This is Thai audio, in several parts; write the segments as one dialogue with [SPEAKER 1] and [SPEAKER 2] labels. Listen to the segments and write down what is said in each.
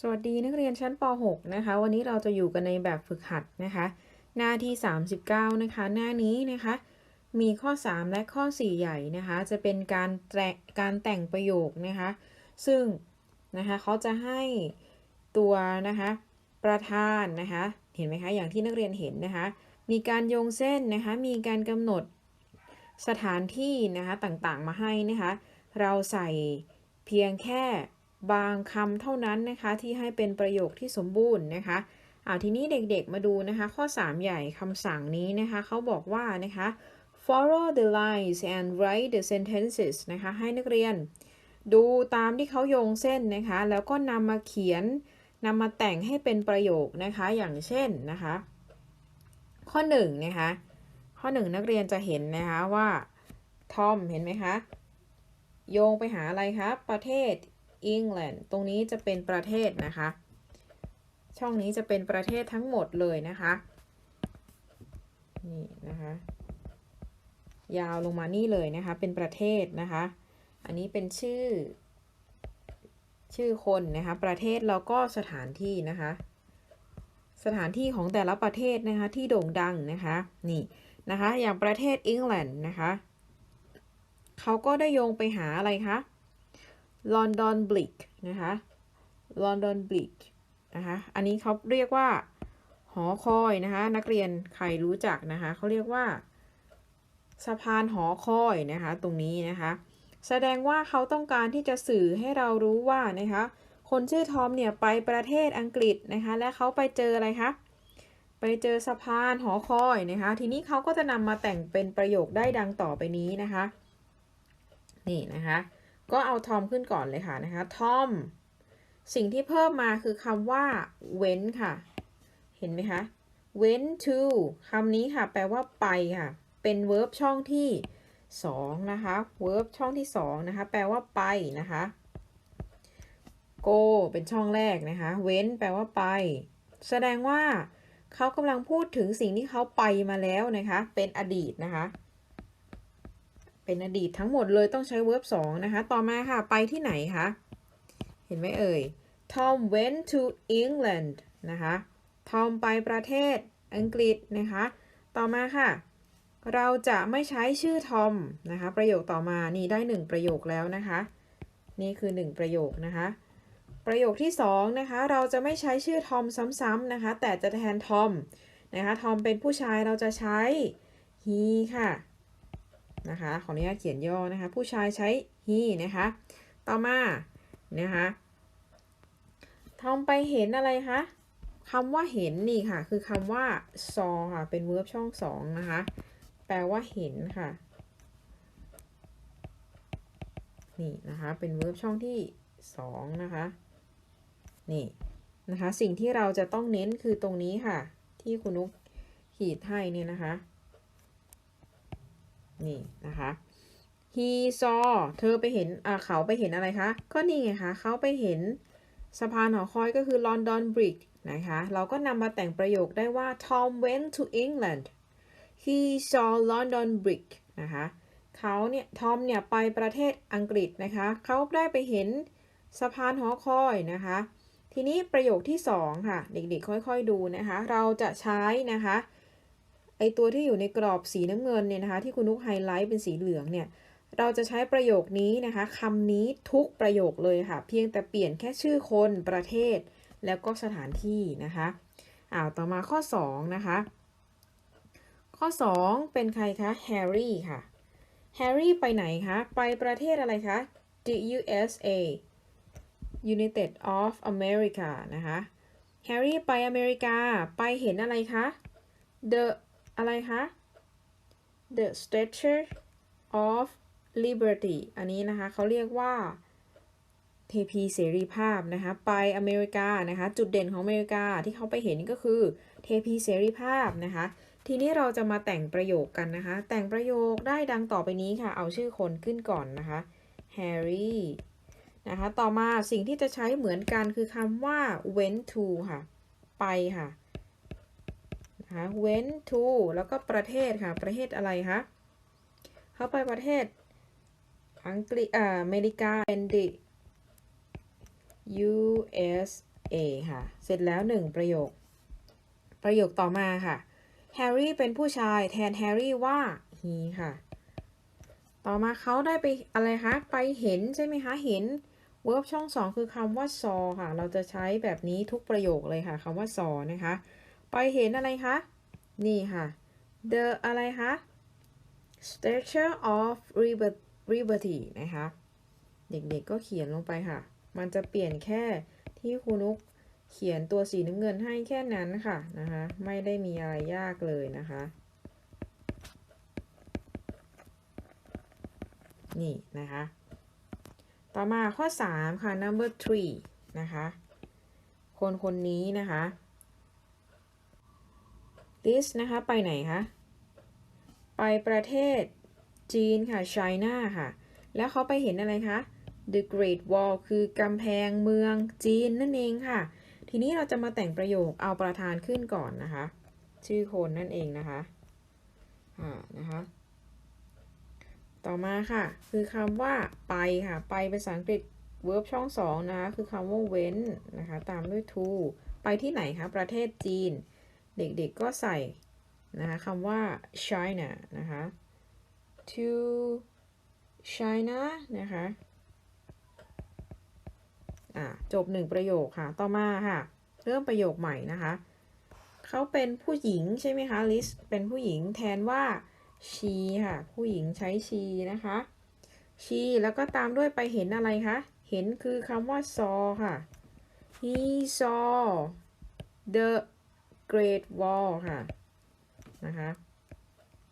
[SPEAKER 1] สวัสดีนักเรียนชั้นป .6 นะคะ วันนี้เราจะอยู่กันในแบบฝึกหัดนะคะ หน้าที่ 39 นะคะ หน้านี้นะคะ มีข้อ 3 และข้อ 4 ใหญ่นะคะ จะเป็นการแต่การแต่งประโยคนะคะ ซึ่งนะคะเขาจะให้ตัวนะคะประธานนะคะ เห็นไหมคะ อย่างที่นักเรียนเห็นนะคะ มีการโยงเส้นนะคะ มีการกำหนดสถานที่นะคะต่างๆมาให้นะคะ เราใส่เพียงแค่ บางคำเท่านั้นนะคะ ที่ให้เป็นประโยคที่สมบูรณ์นะคะอาทีนี้เด็กๆมาดูนะคะ ข้อ 3 ใหญ่คำสั่งนี้นะคะเขาบอกว่านะคะ follow the lines and write the sentences นะคะ ให้นักเรียน ดูตามที่เขาโยงเส้นนะคะ แล้วก็นำมาเขียนนำมาแต่งให้เป็นประโยคนะคะ อย่างเช่นนะคะ ข้อ1นะคะ ข้อ 1 นักเรียนจะเห็นนะคะว่าทอมเห็นไหมคะ โยงไปหาอะไรคะประเทศ England ตรงนี้จะเป็นประเทศนะคะ ช่องนี้จะเป็นประเทศทั้งหมดเลยนะคะ นี่นะคะ ยาวลงมานี่เลยนะคะ เป็นประเทศนะคะ อันนี้เป็นชื่อ ชื่อคนนะคะ ประเทศแล้วก็สถานที่นะคะ สถานที่ของแต่ละประเทศนะคะที่โด่งดังนะคะ นี่นะคะ อย่างประเทศอังกฤษนะคะ เขาก็ได้โยงไปหาอะไรคะ London Brick นะคะ London Brick นะคะอันนี้เขาเรียกว่า หอคอยนะคะ นักเรียนใครรู้จักนะคะเขาเรียกว่า สะพานหอคอยนะคะ ตรงนี้นะคะ แสดงว่าเขาต้องการที่จะสื่อให้เรารู้ว่านะคะ คนชื่อทอมเนี่ยไปประเทศอังกฤษนะคะ และเขาไปเจออะไรคะไปเจอสะพานหอคอยนะคะ ทีนี้เขาก็จะนำมาแต่งเป็นประโยคได้ดังต่อไปนี้นะคะ นี่นะคะ ก็เอาทอมขึ้นก่อนเลยค่ะนะคะทอมสิ่งที่เพิ่มมาคือคำว่าเว้นค่ะ เห็นไหมคะ went to คำนี้ค่ะ แปลว่าไปค่ะ เป็น verb ช่องที่ 2 นะคะ verb ช่องที่ 2 นะคะ แปลว่าไปนะคะ go เป็นช่องแรกนะคะ went แปลว่าไป แสดงว่าเขากำลังพูดถึงสิ่งที่เขาไปมาแล้วนะคะ เป็นอดีตนะคะ เป็นอดีตทั้งหมดเลยต้องใช้ verb 2 นะคะ ต่อมาค่ะ ไปที่ไหนคะ เห็นไหมเอ่ย Tom went to England นะคะ Tom ไปประเทศอังกฤษนะคะ ต่อมาค่ะ เราจะไม่ใช้ชื่อทอมนะคะ ประโยคต่อมา นี่ได้ 1 ประโยคแล้วนะคะ นี่คือ 1 ประโยคนะคะ ประโยคที่2นะคะ เราจะไม่ใช้ชื่อทอมซ้ำๆนะคะ แต่จะแทนทอมนะคะทอมเป็นผู้ชาย เราจะใช้ he ค่ะ นะคะขออนุญาตเขียนย่อนะคะ ผู้ชายใช้ he นะคะ ต่อมานะคะทอมไปเห็นอะไรคะคำว่าเห็นนี่ค่ะ คือคำว่า saw ค่ะ เป็น verb ช่องสองนะคะ แปลว่าเห็นค่ะ นี่นะคะ เป็น verb ช่องที่สองนะคะ นี่นะคะ สิ่งที่เราจะต้องเน้นคือตรงนี้ค่ะ ที่คุณนุกขีดให้เนี่ยนะคะ นี่นะคะ he saw เธอไปเห็นอ่าเขาไปเห็นอะไรคะ ก็นี่ไงคะ เขาไปเห็นสะพานหอคอยก็คือ London Bridge นะคะ เราก็นำมาแต่งประโยคได้ว่า Tom went to England he saw London Bridge นะคะ เขาเนี่ยทอมเนี่ยไปประเทศอังกฤษนะคะ เขาได้ไปเห็นสะพานหอคอยนะคะ ทีนี้ประโยคที่ 2 ค่ะ เด็กๆ ค่อยๆดูนะคะ เราจะใช้นะคะ ตัวที่อยู่ในกรอบสีน้ำเงินเนี่ยนะคะที่คุณนุกไฮไลท์เป็นสีเหลืองเนี่ยเราจะใช้ประโยคนี้นะคะคำนี้ทุกประโยคเลยค่ะ เพียงแต่เปลี่ยนแค่ชื่อคนประเทศ แล้วก็สถานที่นะคะอ้าวต่อมาข้อ 2 นะคะ ข้อ 2 เป็นใครคะแฮร์รี่ค่ะแฮร์รี่ไปไหนคะ ไปประเทศอะไรคะ the USA United of America นะคะแฮร์รี่ไปอเมริกา ไปเห็นอะไรคะ the อะไรคะ the Statue of Liberty อันนี้นะคะเขาเรียกว่าเทพีเสรีภาพนะคะ ไปอเมริกานะคะ จุดเด่นของอเมริกาที่เขาไปเห็นก็คือเทพีเสรีภาพนะคะ ทีนี้เราจะมาแต่งประโยคกันนะคะ แต่งประโยคได้ดังต่อไปนี้ค่ะ เอาชื่อคนขึ้นก่อนนะคะ Harry นะคะ ต่อมาสิ่งที่จะใช้เหมือนกันคือคำว่า went to ค่ะ ไปค่ะ นะคะ went to แล้วก็ประเทศค่ะ ประเทศอะไรคะเขาไปประเทศ อังกฤษอ่าอเมริกาเป็น the USA ค่ะ เสร็จแล้วหนึ่งประโยค ประโยคต่อมาค่ะ แฮร์รี่เป็นผู้ชายแทนแฮร์รี่ว่า he ค่ะ ต่อมาเขาได้ไปอะไรคะ ไปเห็นใช่ไหมคะ เห็น verb ช่องสองคือคำว่า saw ค่ะ เราจะใช้แบบนี้ทุกประโยคเลยค่ะคำว่า saw นะคะ ไปเห็นอะไรคะ นี่ค่ะ the อะไรคะ statue of Liber- liberty นะคะ เด็กๆก็เขียนลงไปค่ะ มันจะเปลี่ยนแค่ที่ครูนุกเขียนตัวสีน้ำเงินให้แค่นั้นค่ะนะคะ ไม่ได้มีอะไรยากเลยนะคะ นี่นะคะ ต่อมาข้อ 3 ค่ะ number three นะคะ คนคนนี้นะคะ this นะคะ ไปไหนคะ ไปประเทศจีนค่ะ China ค่ะ แล้วเขาไปเห็นอะไรคะ The Great Wall คือกำแพงเมืองจีนนั่นเองค่ะ ทีนี้เราจะมาแต่งประโยคเอาประธานขึ้นก่อนนะคะ ชื่อคนนั่นเองนะคะอ่านะคะ ต่อมาค่ะ คือคำว่าไปค่ะ ไปเป็นภาษาอังกฤษ verb ช่องสองนะคะ คือคำว่า went นะคะ ตามด้วย to ไปที่ไหนคะ ประเทศจีน เด็กๆก็ใส่นะคะคำว่า China นะคะ to China นะคะอ่าจบหนึ่งประโยคค่ะ ต่อมาค่ะ เริ่มประโยคใหม่นะคะ เขาเป็นผู้หญิงใช่ไหมคะ ลิสเป็นผู้หญิงแทนว่า she ค่ะ ผู้หญิงใช้ she นะคะ she แล้วก็ตามด้วยไปเห็นอะไรคะ เห็นคือคำว่า saw ค่ะ he saw the great wall ค่ะนะคะ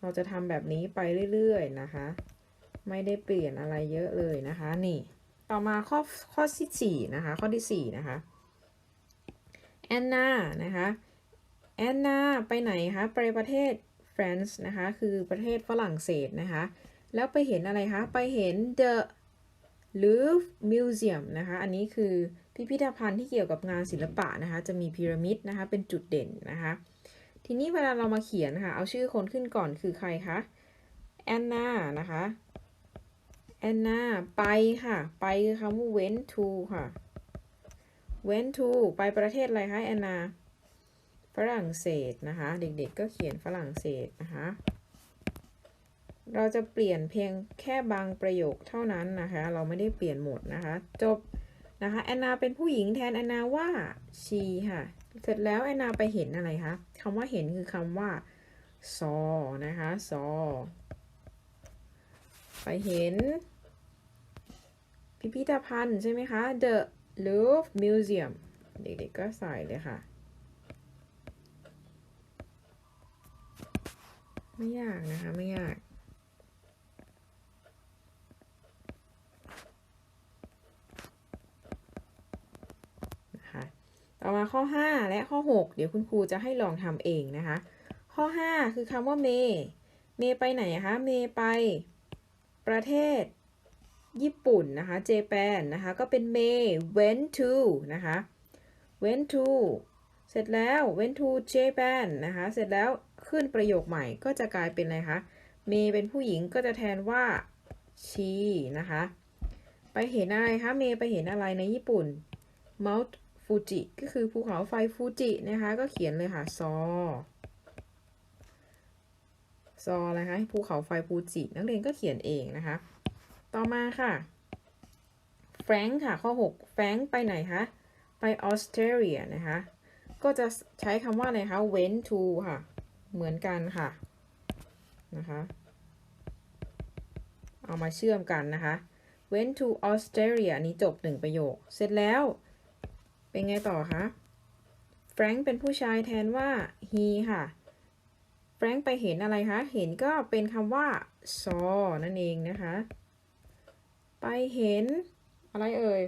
[SPEAKER 1] เราจะทำแบบนี้ไปเรื่อยๆนะคะ ไม่ได้เปลี่ยนอะไรเยอะเลยนะคะนี่ต่อมาข้อข้อที่สี่นะคะข้อที่สี่นะคะแอนนานะคะแอนนาไปไหนคะไปประเทศฟรานซ์นะคะคือประเทศฝรั่งเศสนะคะแล้วไปเห็นอะไรคะไปเห็น the Louvre Museum นะคะอันนี้คือ พิพิธภัณฑ์ที่เกี่ยวกับงานศิลปะนะคะจะมีพีระมิดนะคะเป็นจุดเด่นนะคะทีนี้เวลาเรามาเขียนค่ะเอาชื่อคนขึ้นก่อนคือใครคะแอนนานะคะแอนนาไปค่ะ ไปคือคำว่า went to ค่ะ went to ไปประเทศอะไรคะแอนนาฝรั่งเศสนะคะ เด็กๆก็เขียนฝรั่งเศสนะคะเราจะเปลี่ยนเพียงแค่บางประโยคเท่านั้นนะคะ เราไม่ได้เปลี่ยนหมดนะคะ จบ นะคะแอนนาเป็นผู้หญิงแทนแอนนาว่า she ค่ะ เสร็จแล้วแอนนาไปเห็นอะไรคะคำว่าเห็นคือคำว่า saw นะคะ saw ไปเห็น พิพิธภัณฑ์ใช่ไหมคะ The Louvre Museum เด็กๆก็ใส่เลยค่ะ ไม่ยากนะคะ ไม่ยาก นะคะ ต่อมาข้อ 5 และข้อ 6 เดี๋ยวคุณครูจะให้ลองทำเองนะคะ ข้อ 5 คือคำว่าเม เมไปไหนคะ เมไป ประเทศ ญี่ปุ่นนะคะ เจแปนนะคะ ก็เป็นเม went to นะคะ went to เสร็จแล้ว went to Japan นะคะ เสร็จแล้วขึ้นประโยคใหม่ก็จะกลายเป็นอะไรคะ เมเป็นผู้หญิงก็จะแทนว่า she นะคะ ไปเห็นอะไรคะ เมไปเห็นอะไรในญี่ปุ่น Mount Fuji ก็คือภูเขาไฟฟูจินะคะก็เขียนเลยค่ะซอซออะไรคะภูเขาไฟฟูจินักเรียนก็เขียนเองนะคะ ต่อมาค่ะแฟรงค์ค่ะข้อ 6 แฟรงค์ไปไหนคะไปออสเตรเลียนะคะ ก็จะใช้คำว่าอะไรคะ went to ค่ะ เหมือนกันค่ะนะคะเอามาเชื่อมกันนะคะ went to Australia อันนี้จบหนึ่งประโยค เสร็จแล้ว เป็นไงต่อคะแฟรงค์เป็นผู้ชายแทนว่า he ค่ะแฟรงค์ไปเห็นอะไรคะ เห็นก็เป็นคำว่า saw นั่นเองนะคะ ไปเห็นอะไรเอ่ย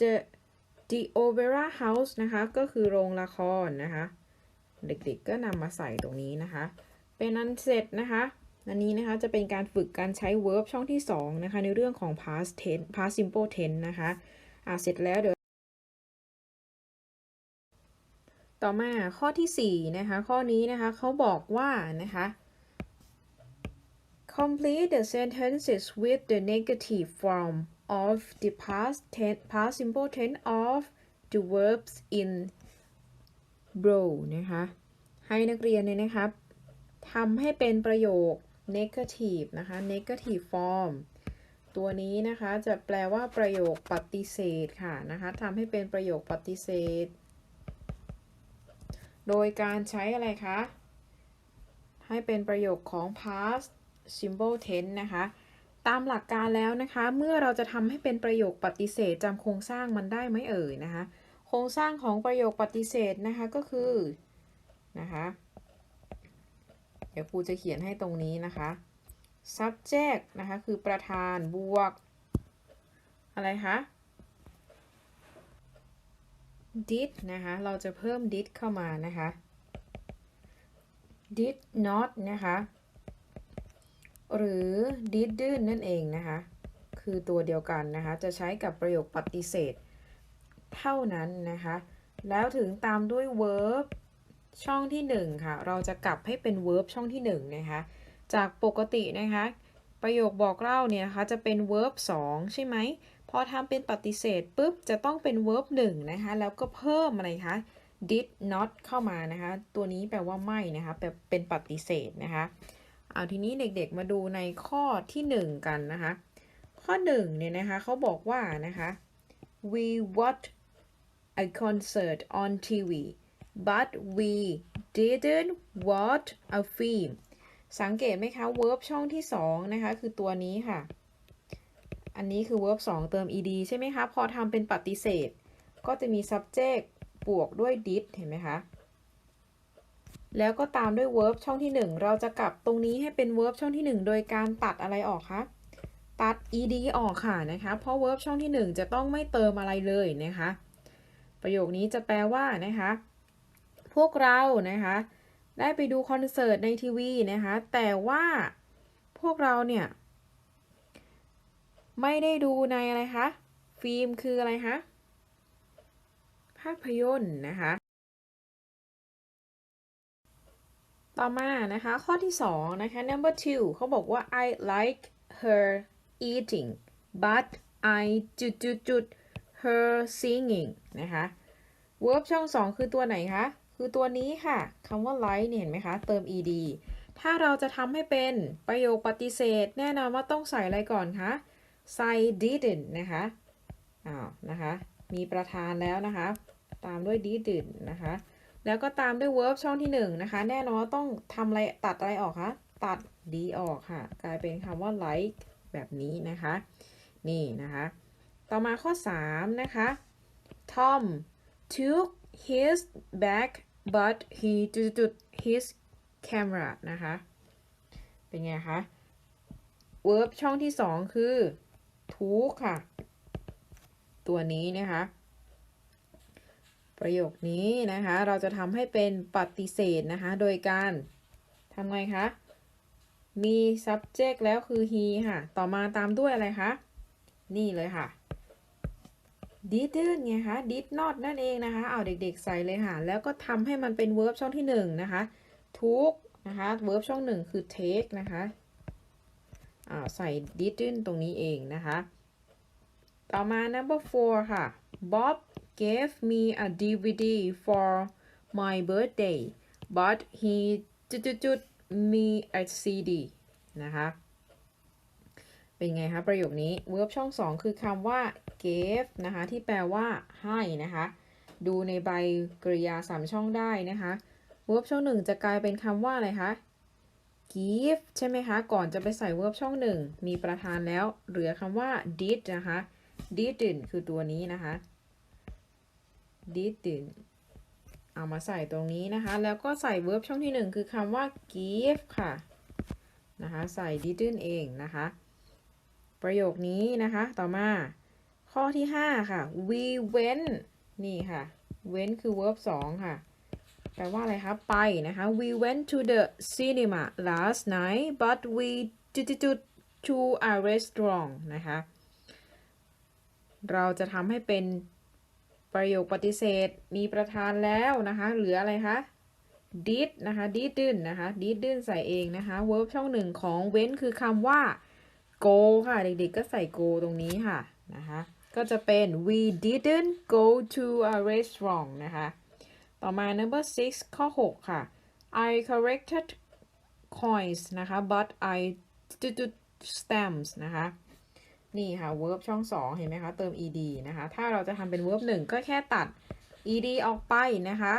[SPEAKER 1] the the opera house นะคะ ก็คือโรงละครนะคะ เด็กๆก็นำมาใส่ตรงนี้นะคะ เป็นอันเสร็จนะคะอันนี้นะคะจะเป็นการฝึกการใช้ verb ช่องที่ 2 นะคะ ในเรื่องของ past tense past simple tense นะคะ อ่าเสร็จแล้วเดี๋ยว ต่อมาข้อที่4นะคะข้อนี้นะคะเขาบอกว่านะคะ complete the sentences with the negative form of the past tense past simple tense of the verbs in row นะคะให้นักเรียนเนี่ยนะครับทำให้เป็นประโยค negative นะคะ negative form ตัวนี้นะคะจะแปลว่าประโยคปฏิเสธค่ะนะคะทำให้เป็นประโยคปฏิเสธ โดยการใช้อะไรคะ ให้เป็นประโยคของ past simple tense นะคะ ตามหลักการแล้วนะคะ เมื่อเราจะทำให้เป็นประโยคปฏิเสธจำโครงสร้างมันได้ไหมเอ่ยนะคะ โครงสร้างของประโยคปฏิเสธนะคะก็คือนะคะ เดี๋ยวครูจะเขียนให้ตรงนี้นะคะ subject นะคะ คือประธานบวก อะไรคะ did นะคะ เราจะเพิ่ม did เข้ามานะคะ did not นะคะ หรือ didn't นั่นเองนะคะ คือตัวเดียวกันนะคะ จะใช้กับประโยคปฏิเสธ เท่านั้นนะคะ แล้วถึงตามด้วย verb ช่องที่ 1 ค่ะ เราจะกลับให้เป็น verb ช่องที่ 1 นะคะ จากปกตินะคะ ประโยคบอกเล่าเนี่ยนะคะ จะเป็น verb 2 ใช่ไหม พอทำเป็นปฏิเสธปุ๊บจะต้องเป็น verb 1นะคะ แล้วก็เพิ่มอะไรคะ did not เข้ามานะคะ ตัวนี้แปลว่าไม่นะคะแปลเป็นปฏิเสธนะคะ เอาทีนี้เด็กๆมาดูในข้อที่ 1 กันนะคะ ข้อ1เนี่ยนะคะเขาบอกว่านะคะ we watch a concert on TV but we didn't watch a film สังเกตไหมคะ verb ช่องที่ 2 นะคะ คือตัวนี้ค่ะ อันนี้คือ verb 2 เติม ed ใช่ไหมคะ พอทำเป็นปฏิเสธ ก็จะมี subject บวกด้วย did เห็นไหมคะ แล้วก็ตามด้วย verb ช่องที่ 1 เราจะกลับตรงนี้ให้เป็น verb ช่องที่ 1 โดยการตัดอะไรออกคะ ตัด ed ออกค่ะนะคะ เพราะ verb ช่องที่ 1 จะต้องไม่เติมอะไรเลยนะคะ ประโยคนี้จะแปลว่านะคะ พวกเรานะคะ ได้ไปดูคอนเสิร์ตในทีวีนะคะ แต่ว่าพวกเราเนี่ย ไม่ได้ดูในอะไรคะ ฟิล์มคืออะไรคะ ภาพยนตร์นะคะ ต่อมานะคะ ข้อที่ 2 นะคะ number two เขาบอกว่า I like her eating but I จุดจุดจุด her singing นะคะ verb ช่อง2คือตัวไหนคะ คือตัวนี้ค่ะคำว่า like เนี่ยเห็นไหมคะ เติม ed ถ้าเราจะทำให้เป็นประโยคปฏิเสธ แน่นอนว่าต้องใส่อะไรก่อนคะ ใส่ didn't นะคะอ้าวนะคะมีประธานแล้วนะคะ ตามด้วย didn't นะคะ แล้วก็ตามด้วย verb ช่องที่1นะคะ แน่นอนว่าต้องทำอะไรตัดอะไรออกคะตัด d ออกค่ะ กลายเป็นคำว่า like แบบนี้นะคะ นี่นะคะ ต่อมาข้อ 3 นะคะ Tom took his bag but he จุดจุด his camera นะคะ เป็นไงคะ verb ช่องที่ 2 คือ took ค่ะ ตัวนี้นะคะ ประโยคนี้นะคะ เราจะทำให้เป็นปฏิเสธนะคะ โดยการทำไงคะมี subject แล้วคือ he ค่ะ ต่อมาตามด้วยอะไรคะ นี่เลยค่ะ didn't ไงคะ did not นั่นเองนะคะ เอาเด็กๆใส่เลยค่ะ แล้วก็ทำให้มันเป็น verb ช่องที่ 1 นะคะ took นะคะ verb ช่อง 1 คือ take นะคะ อ่าใส่ didn't ตรงนี้เองนะคะ ต่อมา number four ค่ะ Bob gave me a DVD for my birthday but he จุดจุดจุด me a CD นะคะ เป็นไงคะประโยคนี้ verb ช่อง2คือคำว่า gave นะคะ ที่แปลว่าให้นะคะ ดูในใบกริยาสามช่องได้นะคะ verb ช่อง1จะกลายเป็นคำว่าอะไรคะ give ใช่ไหมคะ ก่อนจะไปใส่ verb ช่อง1มีประธานแล้ว เหลือคำว่า did นะคะ didn't คือตัวนี้นะคะ didn't เอามาใส่ตรงนี้นะคะ แล้วก็ใส่ verb ช่องที่1คือคำว่า give ค่ะ นะคะ ใส่ didn't เองนะคะ ประโยคนี้นะคะ ต่อมา ข้อที่ 5 ค่ะ we went นี่ค่ะ went คือ verb 2 ค่ะ แปลว่าอะไรคะ ไปนะคะ we went to the cinema last night but we จุดๆ to a restaurant นะคะ เราจะทำให้เป็นประโยคปฏิเสธมีประธานแล้วนะคะ เหลืออะไรคะ did นะคะ didn't นะคะ didn't ใส่เองนะคะ verb ช่องหนึ่งของ went คือคำว่า go ค่ะ เด็กๆ ก็ใส่ go ตรงนี้ค่ะนะคะ ก็จะเป็น we didn't go to a restaurant นะคะ ต่อมา number six ข้อ 6 ค่ะ I corrected coins นะคะ but I did stamps นะคะนี่ค่ะ verb ช่อง 2 เห็นไหมคะ เติม ed นะคะ ถ้าเราจะทำเป็น verb 1 ก็แค่ตัด ed ออกไปนะคะ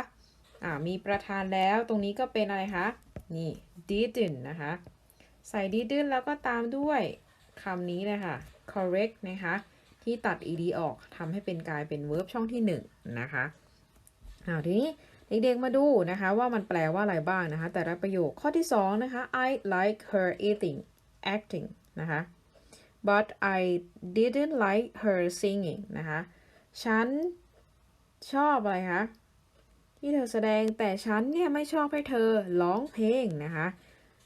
[SPEAKER 1] อ่า มีประธานแล้ว ตรงนี้ก็เป็นอะไรคะ นี่ didn't นะคะ ใส่ didn't แล้วก็ตามด้วยคำนี้เลยค่ะ correct นะคะ ที่ตัด ed ออกทำให้เป็นกลายเป็น verb ช่องที่ 1 นะคะ อาทีนี้เด็กๆมาดูนะคะว่ามันแปลว่าอะไรบ้างนะคะ แต่ละประโยคข้อที่ 2 นะคะ I like her eating acting นะคะ but I didn't like her singing นะคะ ฉันชอบอะไรคะที่เธอแสดงแต่ฉันเนี่ยไม่ชอบให้เธอร้องเพลงนะคะ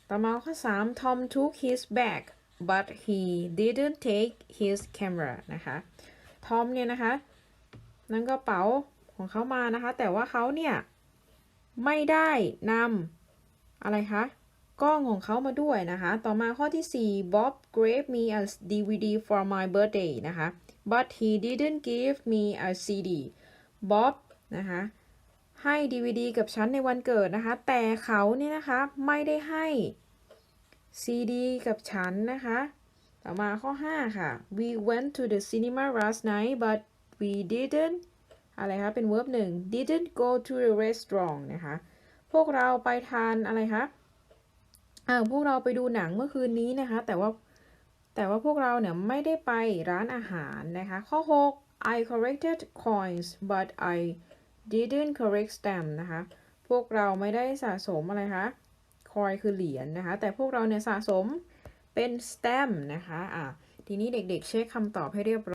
[SPEAKER 1] ต่อมาข้อ 3 Tom took his bag but he didn't take his camera นะคะ ทอมเนี่ยนะคะ นั่นกระเป๋า ของเขามานะคะ แต่ว่าเขาเนี่ยไม่ได้นำอะไรคะกล้องของเขามาด้วยนะคะ ต่อมาข้อที่ 4 Bob gave me a DVD for my birthday นะคะ but he didn't give me a CD Bob นะคะให้ DVD กับฉันในวันเกิดนะคะ แต่เขาเนี่ยนะคะไม่ได้ให้ CD กับฉันนะคะ ต่อมาข้อ 5 ค่ะ we went to the cinema last night but we didn't อะไรคะ เป็น verb หนึ่ง didn't go to the restaurant นะคะ พวกเราไปทานอะไรคะอ่าพวกเราไปดูหนังเมื่อคืนนี้นะคะ แต่ว่าแต่ว่าพวกเราเนี่ยไม่ได้ไปร้านอาหารนะคะ ข้อ 6 I corrected coins but I didn't correct stamp นะคะ พวกเราไม่ได้สะสมอะไรคะ คอยคือเหรียญนะคะ แต่พวกเราเนี่ยสะสมเป็น stamp นะคะ อะทีนี้เด็กๆเช็คคำตอบให้เรียบร้อย